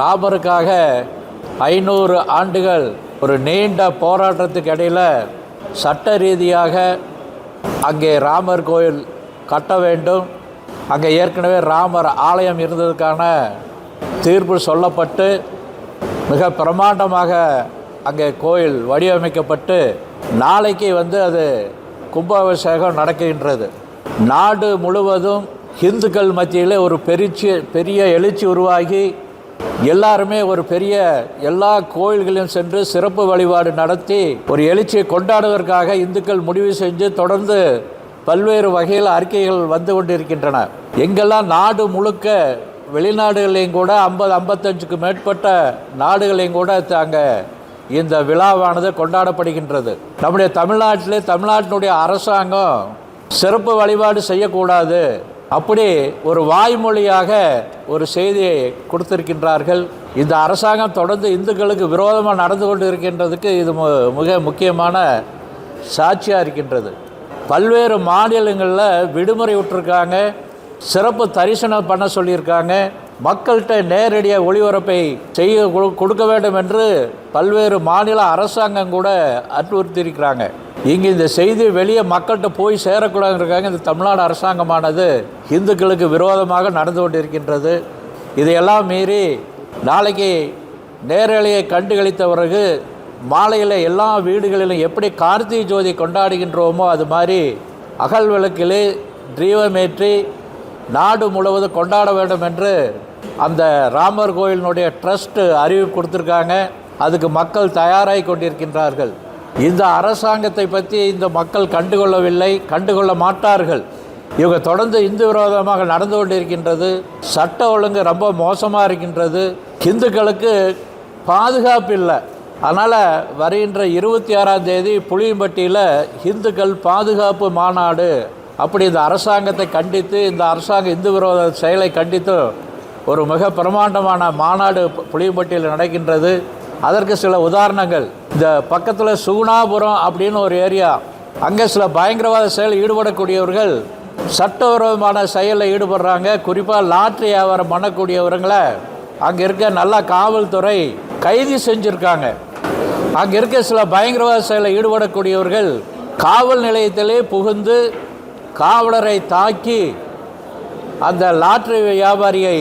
ராமருக்காக ஐநூறு ஆண்டுகள் ஒரு நீண்ட போராட்டத்துக்கு இடையில் சட்ட ரீதியாக அங்கே ராமர் கோயில் கட்ட வேண்டும். அங்கே ஏற்கனவே ராமர் ஆலயம் இருந்ததுக்கான தீர்ப்பு சொல்லப்பட்டு மிக பிரமாண்டமாக அங்கே கோயில் வடிவமைக்கப்பட்டு நாளைக்கு வந்து அது கும்பாபிஷேகம் நடக்கின்றது. நாடு முழுவதும் இந்துக்கள் மத்தியில் ஒரு பெருச்சி பெரிய எழுச்சி உருவாகி எல்லாருமே ஒரு பெரிய எல்லா கோயில்களையும் சென்று சிறப்பு வழிபாடு நடத்தி ஒரு எழுச்சியை கொண்டாடுவதற்காக இந்துக்கள் முடிவு செஞ்சு தொடர்ந்து பல்வேறு வகையில் அறிக்கைகள் வந்து கொண்டிருக்கின்றன. எங்கெல்லாம் நாடு முழுக்க வெளிநாடுகளையும் கூட ஐம்பது ஐம்பத்தஞ்சுக்கு மேற்பட்ட நாடுகளையும் கூட அங்கே இந்த விழாவானது கொண்டாடப்படுகின்றது. நம்முடைய தமிழ்நாட்டிலே தமிழ்நாட்டினுடைய அரசாங்கம் சிறப்பு வழிபாடு செய்யக்கூடாது. அப்படி ஒரு வாய்மொழியாக ஒரு செய்தியை கொடுத்திருக்கின்றார்கள். இந்த அரசாங்கம் தொடர்ந்து இந்துக்களுக்கு விரோதமாக நடந்து கொண்டு இருக்கின்றதுக்கு இது மிக முக்கியமான சாட்சியாக இருக்கின்றது. பல்வேறு மாநிலங்களில் விடுமுறை விட்டுருக்காங்க. சிறப்பு தரிசனம் பண்ண சொல்லியிருக்காங்க. மக்கள்கிட்ட நேரடியாக ஒளிபரப்பை செய்ய கொடு- கொடுக்க வேண்டும் என்று பல்வேறு மாநில அரசாங்கம் கூட அறிவுறுத்தியிருக்கிறாங்க. இங்கே இந்த செய்தி வெளியே மக்கள்கிட்ட போய் சேரக்கூடாதுங்கிறதுக்காக இந்த தமிழ்நாடு அரசாங்கமானது இந்துக்களுக்கு விரோதமாக நடந்து கொண்டிருக்கின்றது. இதையெல்லாம் மீறி நாளைக்கு நேரலையை கண்டுகளித்த பிறகு மாலையில் எல்லா வீடுகளிலும் எப்படி கார்த்திகை ஜோதி கொண்டாடுகின்றோமோ அது மாதிரி அகல் விளக்கிலே தீபமேற்றி நாடு முழுவதும் கொண்டாட வேண்டும் என்று அந்த ராமர் கோயிலினுடைய ட்ரஸ்ட்டு அறிவிப்பு கொடுத்துருக்காங்க. அதுக்கு மக்கள் தயாராகி கொண்டிருக்கின்றார்கள். இந்த அரசாங்கத்தை பற்றி இந்த மக்கள் கண்டுகொள்ளவில்லை கண்டுகொள்ள மாட்டார்கள் இவங்க தொடர்ந்து இந்து விரோதமாக நடந்து கொண்டிருக்கின்றது சட்ட ஒழுங்கு ரொம்ப மோசமாக இருக்கின்றது. இந்துக்களுக்கு பாதுகாப்பு இல்லை. அதனால் வருகின்ற இருபத்தி ஆறாம் தேதி புளியம்பட்டியில் இந்துக்கள் பாதுகாப்பு மாநாடு. அப்படி இந்த அரசாங்கத்தை கண்டித்து இந்த அரசாங்க இந்து விரோத செயலை கண்டித்து ஒரு மிக பிரமாண்டமான மாநாடு புளியம்பட்டியில் நடக்கின்றது. அதற்கு சில உதாரணங்கள். இந்த பக்கத்தில் சுகுணாபுரம் அப்படின்னு ஒரு ஏரியா. அங்கே சில பயங்கரவாத செயலில் ஈடுபடக்கூடியவர்கள் சட்டவிரோதமான செயலில் ஈடுபடுறாங்க. குறிப்பாக லாட்ரி வியாபாரம் பண்ணக்கூடியவர்களை அங்கே இருக்க நல்ல காவல்துறை கைது செஞ்சுருக்காங்க. அங்கே இருக்க சில பயங்கரவாத செயலில் ஈடுபடக்கூடியவர்கள் காவல் நிலையத்திலே புகுந்து காவலரை தாக்கி அந்த லாட்ரி வியாபாரியை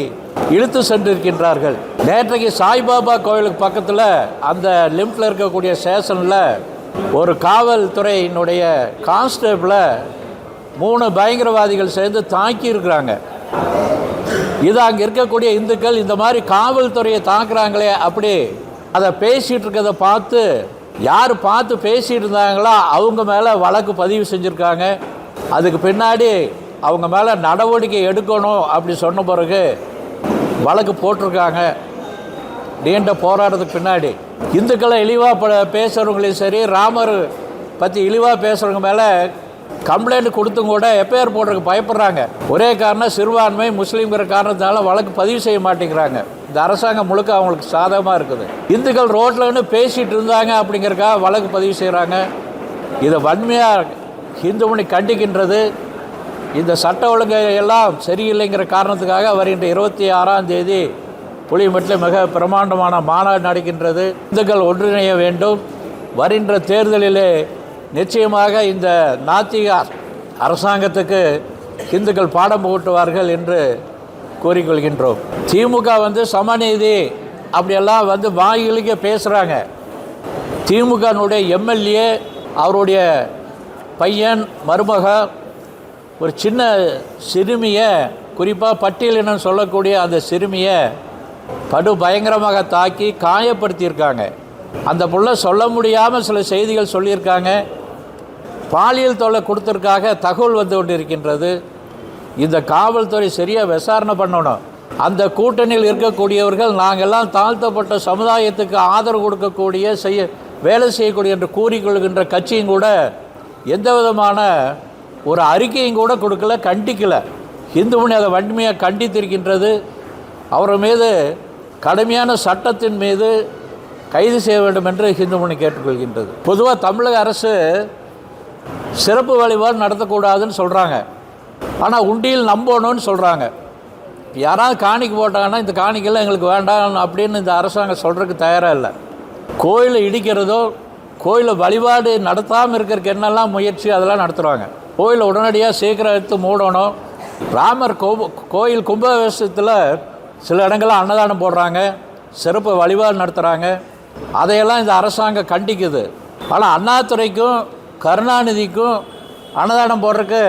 இழுத்து சென்றிருக்கின்றார்கள். நேற்றைக்கு சாய்பாபா கோயிலுக்கு பக்கத்தில் அந்த லிம்ப்ல இருக்கக்கூடிய ஸ்டேஷனில் ஒரு காவல்துறையினுடைய கான்ஸ்டபிளை மூணு பயங்கரவாதிகள் சேர்ந்து தாக்கி இருக்கிறாங்க. இது அங்கே இருக்கக்கூடிய இந்துக்கள் இந்த மாதிரி காவல்துறையை தாக்குறாங்களே அப்படி அதை பேசிகிட்டு இருக்கிறத பார்த்து யார் பார்த்து பேசிகிட்டு இருந்தாங்களோ அவங்க மேலே வழக்கு பதிவு செஞ்சுருக்காங்க. அதுக்கு பின்னாடி அவங்க மேலே நடவடிக்கை எடுக்கணும் அப்படி சொன்ன பிறகு வழக்கு போட்டிருக்காங்க. நீண்ட போராட்டத்துக்கு பின்னாடி. இந்துக்களை இழிவாக ப பேசுகிறவங்களையும் சரி ராமர் பற்றி இழிவாக பேசுகிறவங்க மேலே கம்ப்ளைண்ட் கொடுத்தும் கூட எப்பேர் போடுறதுக்கு பயப்படுறாங்க. ஒரே காரணம் சிறுபான்மை முஸ்லீம்ங்கிற காரணத்தினால வழக்கு பதிவு செய்ய மாட்டேங்கிறாங்க. இந்த அரசாங்கம் முழுக்க அவங்களுக்கு சாதகமாக இருக்குது. இந்துக்கள் ரோட்டில் நின்று பேசிகிட்டு இருந்தாங்க அப்படிங்கிறக்காக வழக்கு பதிவு செய்கிறாங்க இதை வன்மையாக ஹிந்துமணி மணி கண்டிக்கின்றது. இந்த சட்ட ஒழுங்கை எல்லாம் சரியில்லைங்கிற காரணத்துக்காக வருகின்ற இருபத்தி ஆறாம் தேதி புளியமட்டில் மிக பிரமாண்டமான மாநாடு நடக்கின்றது. இந்துக்கள் ஒன்றிணைய வேண்டும். வருகின்ற தேர்தலிலே நிச்சயமாக இந்த நாத்திக அரசாங்கத்துக்கு இந்துக்கள் பாடம் புகட்டுவார்கள் என்று கூறிக்கொள்கின்றோம். திமுக வந்து சமநீதி அப்படியெல்லாம் வந்து வாயிலுக்கே பேசுகிறாங்க திமுகனுடைய எம்எல்ஏ அவருடைய பையன் மருமக ஒரு சின்ன சிறுமியை குறிப்பாக பட்டியலினம் சொல்லக்கூடிய அந்த சிறுமியை படு பயங்கரமாக தாக்கி காயப்படுத்தியிருக்காங்க. அந்த புள்ள சொல்ல முடியாமல் சில செய்திகள் சொல்லியிருக்காங்க. பாலியல் தொல்லை கொடுத்ததற்காக தகவல் வந்து கொண்டிருக்கின்றது. இந்த காவல்துறை சரியாக விசாரணை பண்ணணும். அந்த கூட்டணியில் இருக்கக்கூடியவர்கள் நாங்கள்லாம் தாழ்த்தப்பட்ட சமுதாயத்துக்கு ஆதரவு கொடுக்கக்கூடிய செய்ய வேலை செய்யக்கூடிய என்று கூறிக்கொள்கின்ற கட்சியும் கூட எந்த விதமான ஒரு அறிக்கையும் கூட கொடுக்கல கண்டிக்கல. இந்து மணி அதை வன்மையாக கண்டித்திருக்கின்றது. அவர் மீது கடுமையான சட்டத்தின் மீது கைது செய்ய வேண்டும் என்று இந்து மணி கேட்டுக்கொள்கின்றது. பொதுவாக தமிழக அரசு சிறப்பு வழிபாடு நடத்தக்கூடாதுன்னு சொல்கிறாங்க ஆனால் உண்டியில் நம்பணும்னு சொல்கிறாங்க யாராவது காணிக்கு போட்டாங்கன்னா இந்த காணிக்கெல்லாம் எங்களுக்கு வேண்டாம் அப்படின்னு இந்த அரசாங்கம் சொல்கிறதுக்கு தயாராக இல்லை. கோயிலை இடிக்கிறதோ கோயிலை வழிபாடு நடத்தாமல் இருக்கிறதுக்கு என்னெல்லாம் முயற்சி அதெல்லாம் நடத்துகிறாங்க கோயிலை உடனடியாக சீக்கிரம் எடுத்து மூடணும். ராமர் கோ கோயில் கும்பாபிஷேகத்தில் சில இடங்களில் அன்னதானம் போடுறாங்க சிறப்பு வழிபாடு நடத்துகிறாங்க அதையெல்லாம் இந்த அரசாங்கம் கண்டிக்குது. ஆனால் அண்ணாதுரைக்கும் கருணாநிதிக்கும் அன்னதானம் போடுறதுக்கு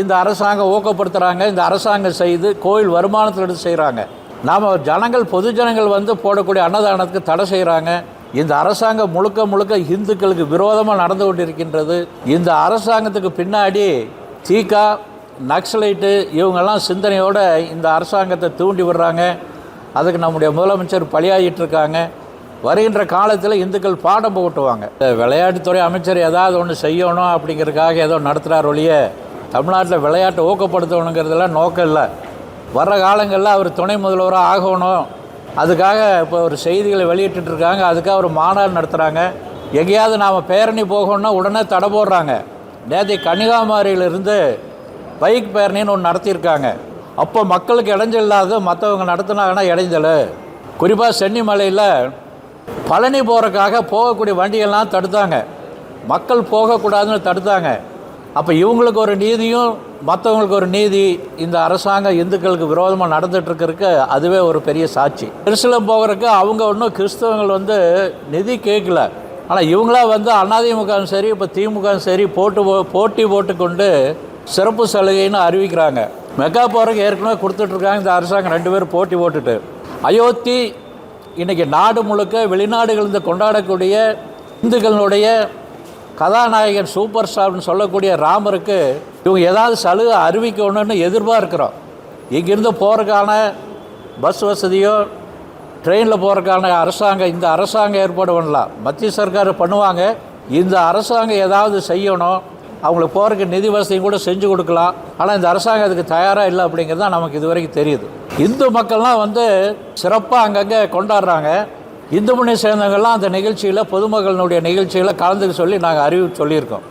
இந்த அரசாங்கம் ஊக்கப்படுத்துகிறாங்க இந்த அரசாங்கம் செய்து கோயில் வருமானத்தில் எடுத்து செய்கிறாங்க நாம் ஜனங்கள் பொது ஜனங்கள் வந்து போடக்கூடிய அன்னதானத்துக்கு தடை செய்கிறாங்க இந்த அரசாங்கம் முழுக்க முழுக்க இந்துக்களுக்கு விரோதமாக நடந்து கொண்டிருக்கின்றது. இந்த அரசாங்கத்துக்கு பின்னாடி தீகா நக்சலைட்டு இவங்கெல்லாம் சிந்தனையோடு இந்த அரசாங்கத்தை தூண்டி விடுறாங்க. அதுக்கு நம்முடைய முதலமைச்சர் பலியாகிட்டு இருக்காங்க வருகின்ற காலத்தில் இந்துக்கள் பாடம் போட்டுவாங்க இந்த விளையாட்டுத்துறை அமைச்சர் ஏதாவது ஒன்று செய்யணும் அப்படிங்கிறதுக்காக ஏதோ நடத்துகிறார் ஒழிய தமிழ்நாட்டில் விளையாட்டை ஊக்கப்படுத்தணுங்கிறதெல்லாம் நோக்கம் இல்லை. வர்ற காலங்களில் அவர் துணை முதல்வராக ஆகணும். அதுக்காக இப்போ ஒரு செய்திகளை வெளியிட்டு இருக்காங்க அதுக்காக ஒரு மாநாடு நடத்துகிறாங்க எங்கேயாவது நாம் பேரணி போகணும்னா உடனே தடை போடுறாங்க. நேற்று கன்னிகாமாரியிலிருந்து பைக் பேரணின்னு ஒன்று நடத்தியிருக்காங்க. அப்போ மக்களுக்கு இடைஞ்சல் இல்லாத மற்றவங்க நடத்தினாங்கன்னா இடைஞ்சல். குறிப்பாக சென்னிமலையில் பழனி போகிறக்காக போகக்கூடிய வண்டியெல்லாம் தடுத்தாங்க. மக்கள் போகக்கூடாதுன்னு தடுத்தாங்க. அப்போ இவங்களுக்கு ஒரு நீதியும் மற்றவங்களுக்கு ஒரு நீதி இந்த அரசாங்கம் இந்துக்களுக்கு விரோதமாக நடந்துகிட்ருக்கிறதுக்கு அதுவே ஒரு பெரிய சாட்சி. ஜெருசலம் போகிறதுக்கு அவங்க ஒன்றும் கிறிஸ்தவங்கள் வந்து நிதி கேட்கல. ஆனால் இவங்களா வந்து அதிமுகவும் சரி இப்போ திமுகவும் சரி போட்டு போ- போட்டி போட்டுக்கொண்டு சிறப்பு சலுகைன்னு அறிவிக்கிறாங்க. மெகா போகிறதுக்கு ஏற்கனவே கொடுத்துட்ருக்காங்க. இந்த அரசாங்கம் ரெண்டு பேரும் போட்டி போட்டுட்டு. அயோத்தி இன்றைக்கி நாடு முழுக்க வெளிநாடுகளிலிருந்து கொண்டாடக்கூடிய இந்துக்களுடைய கதாநாயகன் சூப்பர் ஸ்டார்னு சொல்லக்கூடிய ராமருக்கு இவங்க ஏதாவது சலுகை அறிவிக்கணும்னு எதிர்பார்க்குறோம். இங்கேருந்து போகிறதுக்கான பஸ் வசதியோ ட்ரெயினில் போகிறதுக்கான அரசாங்கம் இந்த அரசாங்கம் ஏற்பாடு பண்ணலாம். மத்திய சர்க்கார் பண்ணுவாங்க. இந்த அரசாங்கம் ஏதாவது செய்யணும். அவங்களுக்கு போகிறக்கு நிதி வசதியும் கூட செஞ்சு கொடுக்கலாம். ஆனால் இந்த அரசாங்கம் அதுக்கு தயாராக இல்லை அப்படிங்கிறது தான் நமக்கு இது வரைக்கும் தெரியுது. இந்து மக்கள்லாம் வந்து சிறப்பாக அங்கங்கே கொண்டாடுறாங்க. இந்து முன்னணி சேர்ந்தவங்கள்லாம் அந்த நிகழ்ச்சியில் பொதுமக்களினுடைய நிகழ்ச்சியில் கலந்துக்க சொல்லி நாங்கள் அறிவு சொல்லியிருக்கோம்.